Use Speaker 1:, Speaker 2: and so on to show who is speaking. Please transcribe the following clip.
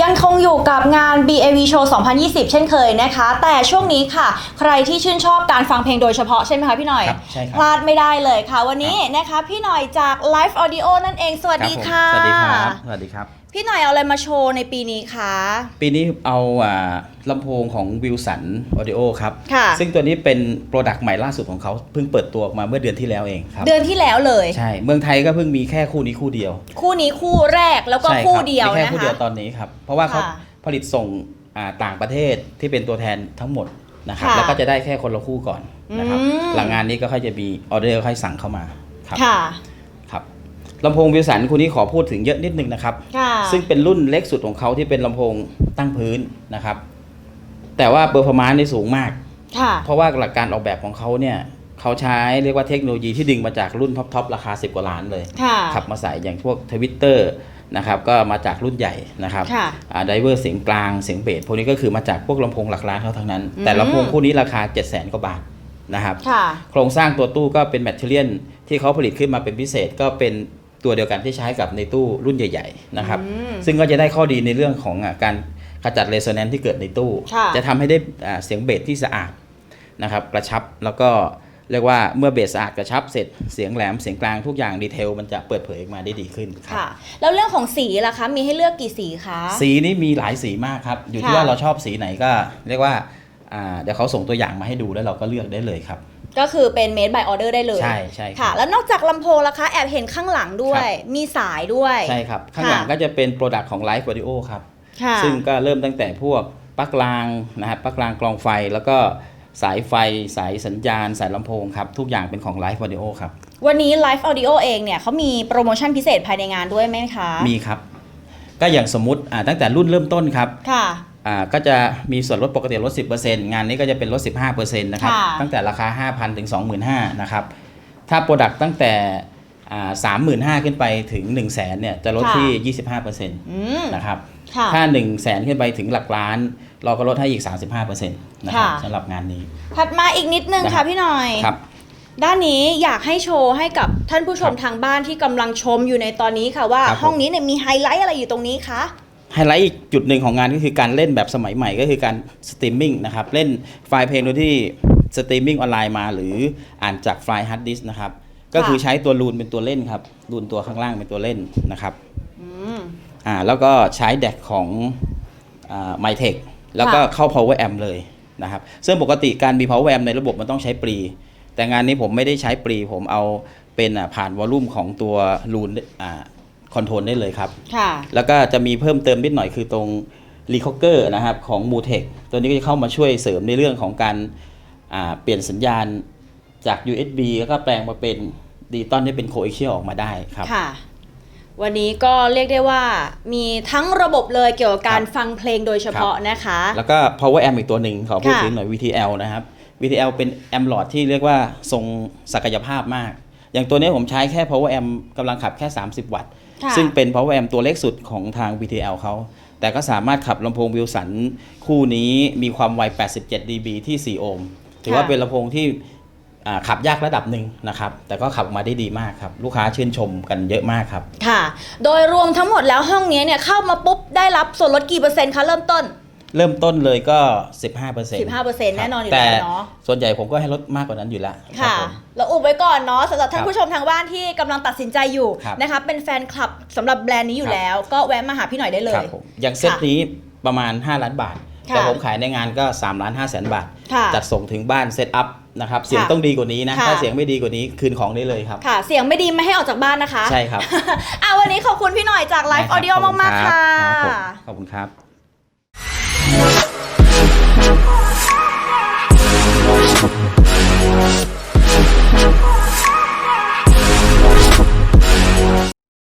Speaker 1: ยังคงอยู่กับงาน BAV Show 2020 เช่นเคยนะคะ แต่ช่วงนี้ค่ะ ใครที่ชื่นชอบการฟังเพลงโดยเฉพาะใช่ไหมคะพี่หน่อย
Speaker 2: ครับใช่ครับ
Speaker 1: พลาดไม่ได้เลยค่ะ วันนี้นะคะพี่หน่อยจาก Live Audio นั่นเอง สวัสดี
Speaker 2: ครับผม
Speaker 1: ค่ะ
Speaker 2: สวัสดีครับ สวัสดีครับ
Speaker 1: พี่หน่อยเอาอะไรมาโชว์ในปีนี้คะ
Speaker 2: ปีนี้เอาอ่าลำโพงของวิลสันออดิโอครับ
Speaker 1: ค่ะ
Speaker 2: ซึ่งตัวนี้เป็นโปรดักต์ใหม่ล่าสุดของเขาเพิ่งเปิดตัวออกมาเมื่อเดือนที่แล้วเองครับ
Speaker 1: เดือนที่แล้วเลย
Speaker 2: ใช่ เมืองไทยก็เพิ่งมีแค่คู่นี้คู่เดียว
Speaker 1: คู่นี้คู่แรกแล้วก็
Speaker 2: ใช่รับ
Speaker 1: คู่เดียว
Speaker 2: มีแค่
Speaker 1: นะ
Speaker 2: คู่เดียว
Speaker 1: คะ
Speaker 2: ตอนนี้ครับเพราะว่าเขา
Speaker 1: ค่ะ
Speaker 2: ผลิตส่งอ่าต่างประเทศที่เป็นตัวแทนทั้งหมดนะครับ
Speaker 1: ค่ะ
Speaker 2: แล้วก็จะได้แค่คนละคู่ก่อนนะครับ
Speaker 1: อืม
Speaker 2: หลังงานนี้ก็ค่อยจะมีออเดอร์ค่อยสั่งเข้ามาครับ
Speaker 1: ค่ะ
Speaker 2: ครับลำโพงวิลสันคู่นี้ขอพูดถึงเยอะนิดนึงนะครับ
Speaker 1: ค่ะ
Speaker 2: ซึ่งเป็นรุ่นเล็กสุดของเขาที่เป็นลำโพงตั้งพื้นนะครับ แต่ว่าเปอร์ฟอร์มานซ์นี่สูงมาก
Speaker 1: ค่ะ
Speaker 2: เพราะว่าหลักการออกแบบของเขาเนี่ยเขาใช้เรียกว่าเทคโนโลยีที่ดึงมาจากรุ่นท็อปๆราคา 10 กว่าล้านเลย
Speaker 1: ค่ะ
Speaker 2: ขับมาใส่อย่างพวกทวิตเตอร์ นะครับก็มาจากรุ่นใหญ่นะครับ
Speaker 1: ค่ะ
Speaker 2: ไดเวอร์เสียงกลางเสียงเบสพวกนี้ก็คือมาจากพวกลำโพงหลักล้านเขาทั้งนั้น
Speaker 1: อืม
Speaker 2: แต่ลำโพงคู่นี้ราคา 7 0 0 0 0 0กว่าบาทนะครับ
Speaker 1: ค่ะ
Speaker 2: โครงสร้างตัวตู้ก็เป็นแมทเทอเรียลที่เขาผลิตขึ้นมาเป็นพิเศษก็เป็นตัวเดียวกันที่ใช้กับในตู้รุ่นใหญ่ๆนะครับ
Speaker 1: อืม
Speaker 2: ซึ่งก็จะได้ข้อดีในเรื่องของอะการขจัดเรโซแนนซ์ที่เกิดในตู้
Speaker 1: ค่ะ
Speaker 2: จะทำให้ได้อ่าเสียงเบสที่สะอาดนะครับกระชับแล้วก็ เรียกว่าเมื่อเบสสะอาดกระชับเสร็จเสียงแหลมเสียงกลางทุกอย่างดีเทลมันจะเปิดเผยออกมาได้ดีขึ้นครับ
Speaker 1: ค่ะ แล้วเรื่องของสีล่ะคะมีให้เลือกกี่สีคะ
Speaker 2: สีนี้มีหลายสีมากครับ อยู่ที่
Speaker 1: ค่ะ
Speaker 2: ว่าเราชอบสีไหนก็เรียกว่าอ่าเดี๋ยวเขาส่งตัวอย่างมาให้ดูแล้วเราก็เลือกได้เลยครับ
Speaker 1: ก็คือเป็น made by order ได้เลย
Speaker 2: ใช่ใช่ครับ
Speaker 1: ค่ะแล้วนอกจากลำโพงล่ะคะแอบเห็นข้างหลังด้วย มีสายด้วย
Speaker 2: ใช่ครับ ข้างหลังก็จะเป็นโปรดักต์ของ Live Audio ครับ
Speaker 1: ค่ะ
Speaker 2: ซึ่งก็เริ่มตั้งแต่พวกปลั๊กรางนะครับปลั๊กรางกรองไฟแล้วก็ สายไฟสายสัญญาณ สายลำโพงครับ ทุกอย่างเป็นของ Live Audio ครับ
Speaker 1: วันนี้ Live Audio เองเนี่ยเขามีโปรโมชั่นพิเศษภายในงานด้วยไหมคะ
Speaker 2: มีครับ ก็อย่างสมมติอ่าตั้งแต่รุ่นเริ่มต้นครับ
Speaker 1: ค่ะ อ่
Speaker 2: อ่าก็จะมีส่วนลดปกติลด 10%งานนี้ก็จะเป็นลด 15%นะครับ
Speaker 1: ค่ะ
Speaker 2: ตั้งแต่ราคา 5,000 ถึง 25,000นะครับ ถ้าโปรดักต์ตั้งแต่อ่า35,000ขึ้นไปถึง 1 0 0 0 0แสนเนี่ยจะลดที่ 25%
Speaker 1: อืม
Speaker 2: นะครับ
Speaker 1: ค่ะ
Speaker 2: ถ้า1 0 0 0 0แสนขึ้นไปถึงหลักล้าน เราก็ลดให้อีก 35%นะครับ
Speaker 1: ค่ะ
Speaker 2: สำหรับงานนี้
Speaker 1: ถัดมาอีกนิดนึง
Speaker 2: นะครั
Speaker 1: ค่ะ
Speaker 2: บ
Speaker 1: พี่หน่อย
Speaker 2: ครับ
Speaker 1: ด้านนี้อยากให้โชว์ให้กับท่านผู้ชม
Speaker 2: ครับ
Speaker 1: ทางบ้านที่กำลังชมอยู่ในตอนนี้ค่ะว่า
Speaker 2: ครับผม
Speaker 1: ห้องนี้เนี่ยมีไฮไลท์อะไรอยู่ตรงนี้คะ
Speaker 2: ไฮไลท์อีกจุดหนึ่งของงานก็คือการเล่นแบบสมัยใหม่ก็คือการสตรีมมิ่งนะครับเล่นไฟล์เพลงโดยที่สตรีมมิ่งออนไลน์มาหรืออ่านจากไฟล์ฮาร์ดดิสก์นะครับก็คือใช้ตัวรูนเป็นตัวเล่นครับรูนตัวข้างล่างเป็นตัวเล่นนะครับ
Speaker 1: อืม
Speaker 2: อ่าแล้วก็ใช้แดกของอ่า MyTech แล้วก็
Speaker 1: ค่ะ
Speaker 2: เข้า Power Amp เลยนะครับซึ่งปกติการมี Power Amp ในระบบมันต้องใช้ปรี แต่งานนี้ผมไม่ได้ใช้ปรี ผมเอาเป็นอ่าผ่านวอลลุ่มของตัวรูนอ่าคอนโทรลได้เลยครับ
Speaker 1: ค่ะ
Speaker 2: แล้วก็จะมีเพิ่มเติมนิดหน่อยคือตรงรีคอเกอร์นะครับของ m u t e c ตัวนี้ก็จะเข้ามาช่วยเสริมในเรื่องของการอ่าเปลี่ยนสัญญาณจาก USB แล้วก็แปลงมาเป็นดิจิตอลที่เป็นโคเอเชียออกมาได้ครับ
Speaker 1: ค่ะ วันนี้ก็เรียกได้ว่ามีทั้งระบบเลยเกี่ยวกับการ
Speaker 2: ครับ
Speaker 1: ฟังเพลงโดยเฉพาะนะคะ
Speaker 2: แล้วก็ power amp อีกตัวหนึ่งขอพูด
Speaker 1: ค่ะ
Speaker 2: ถึงหน่อย VTL นะครับ VTL เป็นแอมหลอดที่เรียกว่าทรงศักยภาพมาก อย่างตัวนี้ผมใช้แค่ power amp กำลังขับแค่ 30 วัตต์
Speaker 1: ค่ะ
Speaker 2: ซึ่งเป็น power amp ตัวเล็กสุดของทาง VTL เขา แต่ก็สามารถขับลำโพงวิลสันคู่นี้มีความไว 87 dB ที่ 4 โอห์ม ถือว่าเป็นลำโพงที่อ่า ขับยากระดับหนึ่งนะครับ แต่ก็ขับออกมาได้ดีมากครับ ลูกค้าชื่นชมกันเยอะมากครับ
Speaker 1: ค่ะ โดยรวมทั้งหมดแล้วห้องนี้เนี่ยเข้ามาปุ๊บได้รับส่วนลดกี่เปอร์เซ็นต์คะเริ่มต้น
Speaker 2: เริ่มต้นเลยก็ 15%
Speaker 1: 15%แน่นอนอยู่
Speaker 2: แต่
Speaker 1: แล้วเนาะ
Speaker 2: ส่วนใหญ่ผมก็ให้ลดมากกว่านั้นอยู่แล้วรับ
Speaker 1: ค่ะ
Speaker 2: ผม
Speaker 1: แล้วอุบไว้ก่อนเนาะสำหรับท่าน
Speaker 2: ครับ
Speaker 1: ผู้ชมทางบ้านที่กำลังตัดสินใจอยู่
Speaker 2: ครับ
Speaker 1: นะคะเป็นแฟนคลับสำหรับแบรนด์นี้อยู่
Speaker 2: ครับ
Speaker 1: แล้ว ก็แวะมาหาพี่หน่อยได้เล
Speaker 2: ครั
Speaker 1: ย
Speaker 2: บผมอย่างเซต
Speaker 1: ค่ะ
Speaker 2: นี้ประมาณ 5 ล้านบาท
Speaker 1: ค่ะ
Speaker 2: แต่ผมขายในงานก็3ล้าน5แสนบาท
Speaker 1: ค่ะ
Speaker 2: จัดส่งถึงบ้านเซตอัพ นะครับ เสียง
Speaker 1: ค่ะ
Speaker 2: ต้องดีกว่านี้นะ
Speaker 1: ค่ะ
Speaker 2: ถ้าเสียงไม่ดีกว่านี้คืนของได้เลยครับ
Speaker 1: ค่ะ เสียงไม่ดีไม่ให้ออกจากบ้านนะคะ
Speaker 2: ใช่ครับ
Speaker 1: อะวันนี้ขอบคุณพี่หน่อยจาก Live
Speaker 2: ได้ครับ
Speaker 1: Audio
Speaker 2: ขอบคุณ
Speaker 1: มากๆ
Speaker 2: รับ
Speaker 1: ค่ะ
Speaker 2: ครับผมขอบคุณครับ